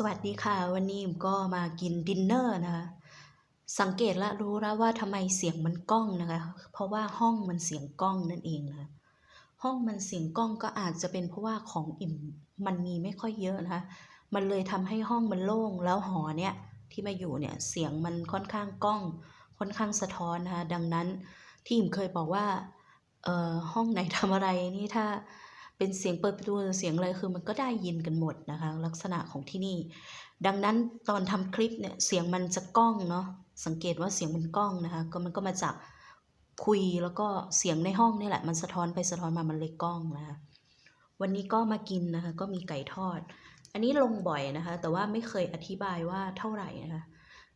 สวัสดีค่ะ วันนี้อิ่มก็มากินดินเนอร์นะคะสังเกตและรู้แล้วว่าทำไมเสียงมันก้องนะคะ เพราะว่าห้องมันเสียงก้องนั่นเองนะะห้องมันเสียงก้องก็อาจจะเป็นเพราะว่าของอิ่มมันมีไม่ค่อยเยอะนะคะมันเลยทำให้ห้องมันโล่งแล้วหอเนี่ยที่มาอยู่เนี่ยเสียงมันค่อนข้างก้อง ค่อนข้างสะท้อนนะคะดังนั้นที่อิ่มเคยบอกว่าเอ่อห้องไหนทำอะไรนี่ถ้า เป็นเสียงเปิดประตูเสียงอะไรคือมันก็ได้ยินกันหมดนะคะ ลักษณะของที่นี่ ดังนั้นตอนทำคลิปเนี่ยเสียงมันจะก้องเนาะสังเกตว่าเสียงมันก้องนะคะก็มันก็มาจากคุยแล้วก็เสียงในห้องนี่แหละ มันสะท้อนไปสะท้อนมามันเลยก้องนะคะวันนี้ก็มากินนะคะ ก็มีไก่ทอด อันนี้ลงบ่อยนะคะ แต่ว่าไม่เคยอธิบายว่าเท่าไหร่นะคะ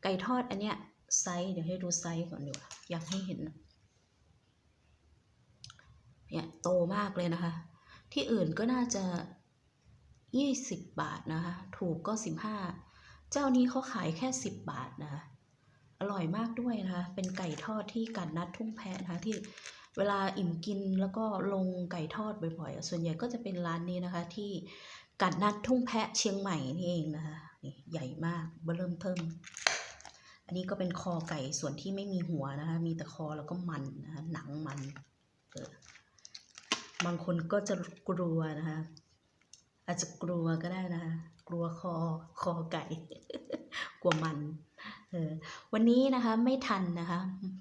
ไก่ทอดอันเนี้ยไซส์เดี๋ยวให้ดูไซส์ก่อนดีกว่าอยากให้เห็นเนี่ยโตมากเลยนะคะ ที่อื่นก็น่าจะ 20 บาทนะคะ ถูกก็ 15 เจ้านี้เขาขายแค่ 10 บาทนะคะ อร่อยมากด้วยนะคะ เป็นไก่ทอดที่กัดนัดทุ่งแพะนะคะที่เวลาอิ่มกินแล้วก็ลงไก่ทอดบ่อยๆ ส่วนใหญ่ก็จะเป็นร้านนี้นะคะ ที่กัดนัดทุ่งแพะเชียงใหม่นี่เองนะคะนี่ใหญ่มากเบอร์เริ่มเทิมอันนี้ก็เป็นคอไก่ส่วนที่ไม่มีหัวนะคะ มีแต่คอแล้วก็มันนะคะหนังมันเออ บางคนก็จะกลัวนะคะ อาจจะกลัวก็ได้นะคะ กลัวคอคอไก่ กลัวมันเออวันนี้นะคะไม่ทันนะคะ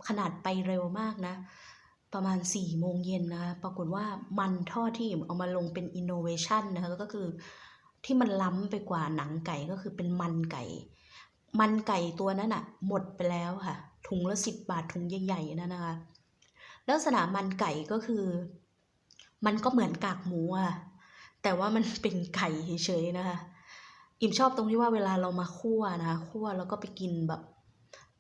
ขนาดไปเร็วมากนะ ประมาณ4ี่โมงเย็นนะคะปรากฏว่ามันทอดที่เอามาลงเป็นอินโนเวชันนะคะก็คือที่มันล้ำไปกว่าหนังไก่ก็คือเป็นมันไก่ มันไก่ตัวนั้นอะหมดไปแล้วค่ะ ถุงละสิบบาทถุงใหญ่ๆนั่นนะคะ ลักษณะมันไก่ก็คือ มันก็เหมือนกากหมูอะแต่ว่ามันเป็นไก่เฉยๆนะคะอิ่มชอบตรงที่ว่าเวลาเรามาคั่วนะคะคั่วแล้วก็ไปกินแบบ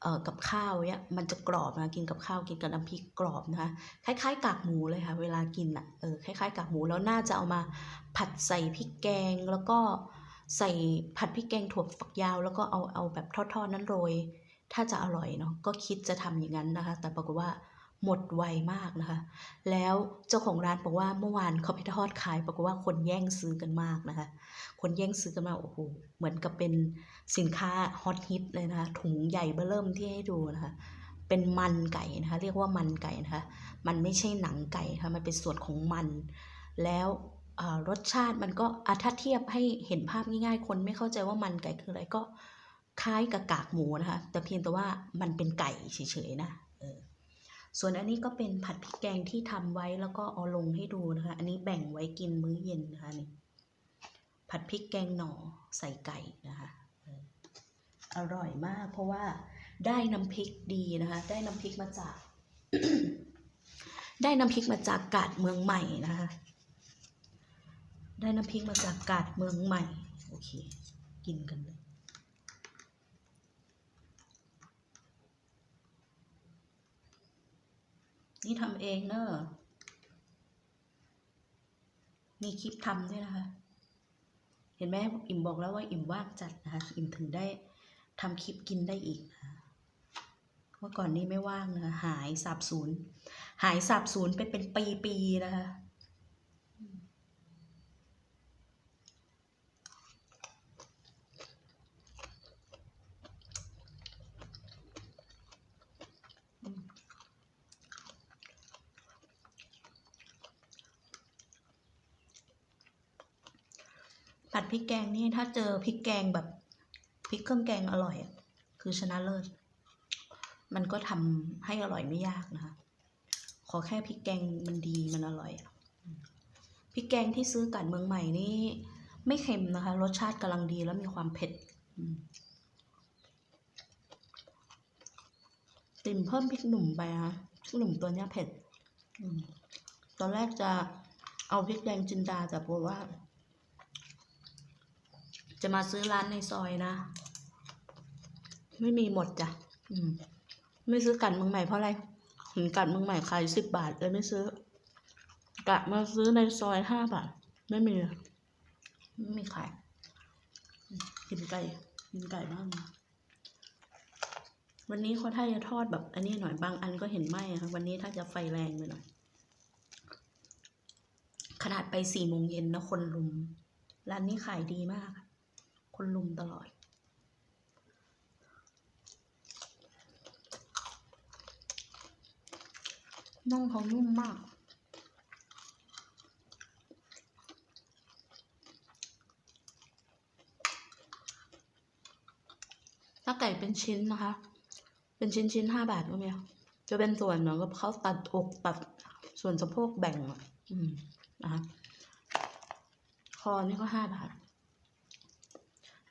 เอ่อกับข้าวเนี่ยมันจะกรอบนะกินกับข้าวกินกับน้ำพริกกรอบนะคะคล้ายๆ กากหมูเลยค่ะ เวลากินอะเออคล้ายๆ กากหมูแล้วน่าจะเอามาผัดใส่พริกแกง แล้วก็ใส่ผัดพริกแกงถั่วฝักยาว แล้วก็เอาเอาแบบทอดๆนั้นโรย ถ้าจะอร่อยเนาะก็คิดจะทำอย่างนั้นนะคะ แต่ปรากฏว่า หมดไวมากนะคะ แล้วเจ้าของร้านบอกว่าเมื่อวานเขาไปทอดขายปรากฏว่าคนแย่งซื้อกันมากนะคะ คนแย่งซื้อกันมาโอ้โหเหมือนกับเป็นสินค้าฮอตฮิตเลยนะคะถุงใหญ่เบ้อเริ่มที่ให้ดูนะคะเป็นมันไก่นะคะ เรียกว่ามันไก่นะคะ มันไม่ใช่หนังไก่ค่ะมันเป็นส่วนของมัน แล้วรสชาติมันก็ถ้าเทียบให้เห็นภาพง่ายๆ คนไม่เข้าใจว่ามันไก่คืออะไรก็คล้ายกับกากหมูนะคะ แต่เพียงแต่ว่ามันเป็นไก่เฉยๆนะ ส่วนอันนี้ก็เป็นผัดพริกแกงที่ทำไว้แล้วก็เอาลงให้ดูนะคะ อันนี้แบ่งไว้กินมื้อเย็นนะคะนี่ผัดพริกแกงหน่อใส่ไก่นะคะอออร่อยมาก เพราะว่าได้น้ำพริกดีนะคะ ได้น้ำพริกมาจาก ได้น้ำพริกมาจากกาดเมืองใหม่นะคะ ได้น้ำพริกมาจากกาดเมืองใหม่ โอเค กินกันเลย นี่ทำเองเนอะมีคลิปทำด้วยนะคะ เห็นไหมอิ่มบอกแล้วว่าอิ่มว่างจัดนะคะ อิ่มถึงได้ทำคลิปกินได้อีกนะเมื่อก่อนนี้ไม่ว่างนะคะหายสาบสูญหายสาบสูญไปเป็นปีๆนะคะ ผัดพริกแกงนี่ถ้าเจอพริกแกงแบบพริกเครื่องแกงอร่อยคือชนะเลิศ มันก็ทำให้อร่อยไม่ยากนะคะ ขอแค่พริกแกงมันดีมันอร่อยอะพริกแกงที่ซื้อกัดเมืองใหม่นี่ไม่เค็มนะคะ รสชาติกำลังดีแล้วมีความเผ็ดติ่มเพิ่มพริกหนุ่มไปนะพริกหนุ่มตัวเนี้ยเผ็ดอตอนแรกจะเอาพริกแดงจินดาแต่บอกว่า จะมาซื้อร้านในซอยนะ ไม่มีหมดจ้ะอืมไม่ซื้อกันเมืองใหม่เพราะอะไรเห็นกันเมืองใหม่ขายสิบบาทเลยไม่ซื้อกะมาซื้อในซอยห้าบาท ไม่มีไม่มีขายกินไก่กินไก่บ้างวันนี้เขาถ้าจะทอดแบบ อันนี้หน่อยบางอันก็เห็นไหมอะค่ะวันนี้ถ้าจะไฟแรงไปหน่อยขนาดไปสี่โมงเย็นนะคนรุม ร้านนี้ขายดีมาก คนลุมตลอด น่องเขานุ่มมาก ถ้าไก่เป็นชิ้นนะคะ เป็นชิ้นชิ้นห้าบาทก็มีจะเป็นส่วนเหมือนกับเขาตัดอกตัดส่วนสะโพกแบ่งอะ อืมนะคะคอนี่ก็ห้าบาท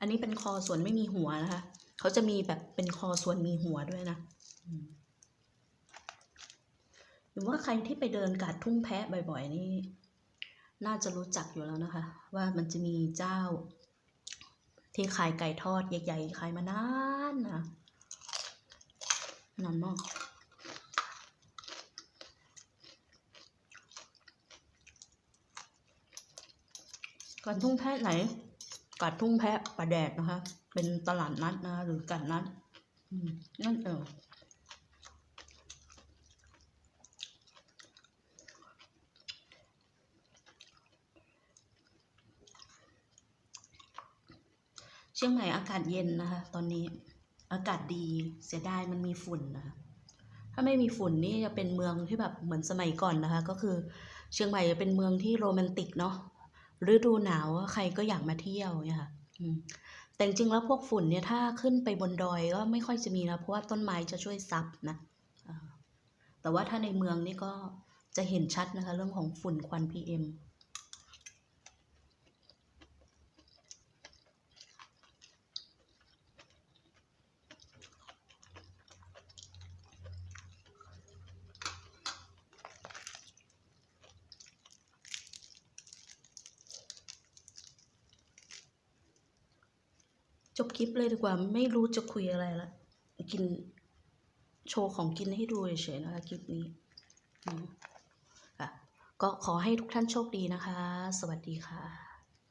อันนี้เป็นคอส่วนไม่มีหัวนะคะ เขาจะมีแบบเป็นคอส่วนมีหัวด้วยนะหรือว่าใครที่ไปเดินกาดทุ่งแพะบ่อย ๆ นี่ น่าจะรู้จักอยู่แล้วนะคะ ว่ามันจะมีเจ้า ที่ขายไก่ทอดใหญ่ๆขายมานานนะนานมากกาดทุ่งแพะไหน กาดทุ่งแพะประแดดนะคะ เป็นตลาดนัดนะหรือกาดนัดนั่นเองเชียงใหม่อากาศเย็นนะคะ ตอนนี้อากาศดีเสียดายมันมีฝุ่นนะถ้าไม่มีฝุ่นนี่จะเป็นเมืองที่แบบเหมือนสมัยก่อนนะคะ ก็คือเชียงใหม่จะเป็นเมืองที่โรแมนติกเนาะ ฤดูหนาวใครก็อยากมาเที่ยวเนี่ยค่ะแต่จริงๆแล้วพวกฝุ่นเนี่ยถ้าขึ้นไปบนดอยก็ไม่ค่อยจะมีนะเพราะว่าต้นไม้จะช่วยซับนะแต่ว่าถ้าในเมืองนี่ก็จะเห็นชัดนะคะ เรื่องของฝุ่นควัน PM จบคลิปเลยดีกว่าไม่รู้จะคุยอะไรละกินโชว์ของกินให้ดูเฉยๆนะคะคลิปนี้อืมค่ะก็ขอให้ทุกท่านโชคดีนะคะ สวัสดีค่ะ